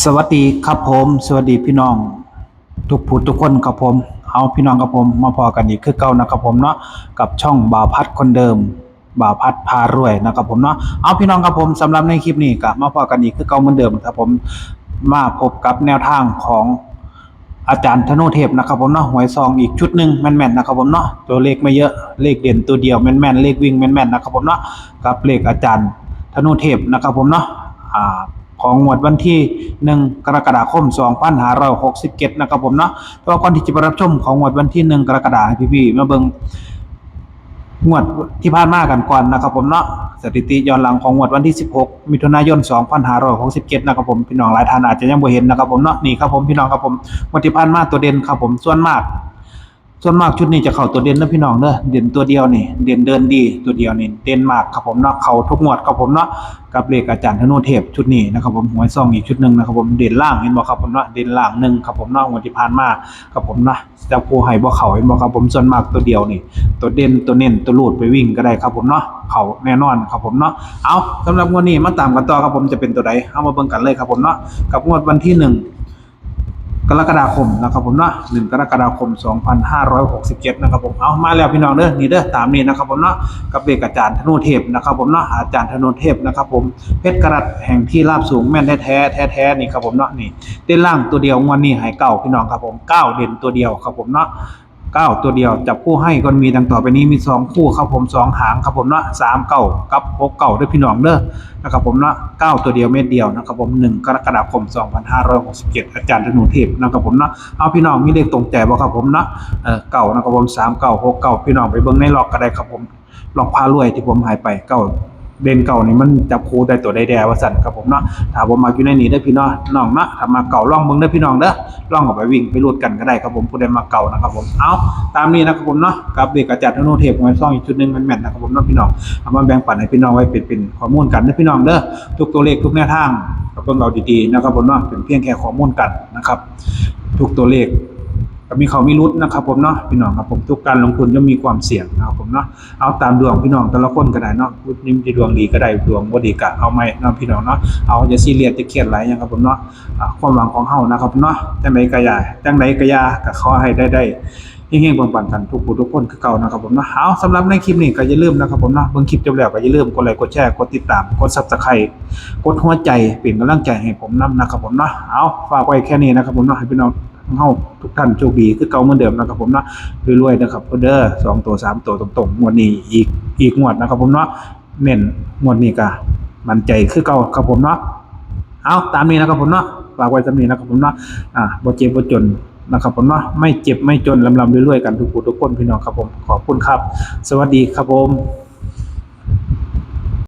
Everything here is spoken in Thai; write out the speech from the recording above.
สวัสดีครับผม สวัสดีพี่น้อง ทุกผู้ทุกคนครับผม เอาพี่น้องครับผมมาพอกันอีกคือเก่านะครับผมเนาะกับช่องบ่าวพัดคนเดิมบ่าวพัดพารวยนะครับผมเนาะเอาพี่น้องครับผมสำหรับในคลิปนี้ก็มาพอกันอีกคือเก่าเหมือนเดิมครับผมมาพบกับแนวทางของอาจารย์ธนูเทพนะครับผมเนาะหวยซองอีกชุดหนึ่งแม่นๆนะครับผมเนาะตัวเลขไม่เยอะเลขเด่นตัวเดียวแม่นๆเลขวิ่งแม่นๆนะครับผมเนาะกับเลขอาจารย์ธนูเทพนะครับผมเนาะอ่า ของงวดวันที่ 1 กรกฎาคม 2567 นะครับผมเนาะแต่ว่าก่อนที่จะไปรับชมของงวดวันที่ 1 กรกฎาคมพี่ๆมาเบิ่งงวดที่ผ่านมากันก่อนนะครับผมเนาะสถิติย้อนหลังของงวดวันที่ 16 มิถุนายน 2567 นะครับผมพี่น้องหลายท่านอาจจะยังบ่เห็นนะครับผมเนาะนี่ครับผมพี่น้องครับผมงวดที่ผ่านมาตัวเด่นครับผมส่วนมาก ส่วนมากชุดนี้จะเข้าตัวเด่นนะพี่น้องเด้อเด่นตัวเดียวนี่ เด่นเดินดีตัวเดียวนี่เด่นมากครับผมเนาะเข้าทุกงวดครับผมเนาะกับเลขอาจารย์ธนูเทพชุดนี้นะครับผมหวยซองอีกชุดหนึ่งนะครับผมเด่นล่างเห็นบ่ครับผมเนาะเด่นล่างหนึ่งครับผมเนาะงวดที่ผ่านมาครับผมเนาะจะผู้ให้บ่เขาเห็นบ่ครับผมส่วนมากตัวเดียวนี่ ตัวเด่นตัวเน้นตัวรูดไปวิ่งก็ได้ครับผมเนาะเขาแน่นอนครับผมเนาะเอาสำหรับงวดนี้มาตามกันต่อครับผมจะเป็นตัวใดเอามาเบิ่งกันเลยครับผมเนาะกับงวดวันที่หนึ่ง กรกฎาคมนะครับผมเนาะหนึ่งกรกฎาคม 2567 นะครับผมเอามาแล้วพี่น้องเด้อนี่เด้อตามนี้นะครับผมเนาะกับเบกอาจารย์ธนูเทพนะครับผมเนาะอาจารย์ธนูเทพนะครับผมเพชรกรัตแห่งที่ราบสูงแม่นแท้แท้แท้นี่ครับผมเนาะนี่เต้นล่างตัวเดียวงวดนี้หายเก่าพี่น้องครับผมเก้าเด่นตัวเดียวครับผมเนาะ เก้าตัวเดียว จับคู่ให้ก็มีดังต่อไปนี้มีสองคู่ครับผมสองหางครับผมเนาะสามเก้ากับหกเก้าด้วยพี่น้องเด้อนะครับผมเนาะเก้าตัวเดียวเม็ดเดียวนะครับผมหนึ่งกรกฎาคม 2567 อาจารย์ธนูเทพนะครับผมเนาะเอาพี่น้องมีเลขตรงใจบ่ครับผมเนาะเออเก่านะครับผม3เก่า6เก่าพี่น้องไปเบิ่งในล็อกก็ได้ครับผมลอกพารวยที่ผมหายไปเก่า เด่นเก่านี่มันจับคู่ได้ตัวได้แดว่าสั่นครับผมเนาะถ้าผมมาอยู่ในนี้ได้พี่น้องน้องเนาะถ้ามาเก่าล่องเบิ่งได้พี่น้องเด้อล่องออกไปวิ่งไปรูดกันก็ได้ครับผมผู้ใดมาเก่านะครับผมเอาตามนี้นะครับผมเนาะกับเด็กอาจารย์ธนูเทพหวยซ่องอีกชุดหนึ่งแม่นๆนะครับผมเนาะพี่น้องเอามาแบ่งปันให้พี่น้องไว้เป็นเป็นข้อมูลกันนะพี่น้องเด้อทุกตัวเลขทุกแนวทางก็เบิ่งเอาดีๆนะครับผมเนาะเป็นเพียงแค่ข้อมูลกันนะครับทุกตัวเลข ก็มีเขามีรุดนะครับผมเนาะพี่น้องครับผมทุกการลงทุนย่อมมีความเสี่ยงนะครับผมเนาะเอาตามดวงพี่น้องแต่ละคนก็ได้เนาะพุทธนิ่มจะดวงดีก็ได้ดวงบ่ดีก็เอาไม่เนาะพี่น้องเนาะเอาจะซีเรียสจะเครียดหลายอย่างครับผมเนาะความหวังของเฮานะครับเนาะจังไดก็อย่าจังไดก็อย่าก็ขอให้ได้ได้เฮงๆปังๆกันทุกผู้ทุกคนคือเก่านะครับผมเนาะเอาสำหรับในคลิปนี้ก็อย่าลืมนะครับผมเนาะเบิ่งคลิปจบแล้วก็อย่าลืมกดไลค์กดแชร์กดติดตามกด Subscribe กดหัวใจเป็นกำลังใจให้ผมนํนะครับผมเนาะเอาฝากไว้แค่นี้นะครับผมเนาะให้พี่น้อง เฮาทุกท่านโชคดีคือเก่าเหมือนเดิมนะครับผมเนาะรวยๆนะครับเด้อสองตัวสามตัวตรงๆงวดนี้อีกอีกงวดนะครับผมเนาะเน้นงวดนี้ก็มั่นใจคือเก่าครับผมเนาะเอาตามนี้นะครับผมเนาะฝากไว้สำนี้นะครับผมเนาะอ่าบ่เจ็บบ่จนนะครับผมเนาะไม่เจ็บไม่จนลำลำรวยๆกันทุกผู้ทุกคนพี่น้องครับผมขอบคุณครับ สวัสดีครับผม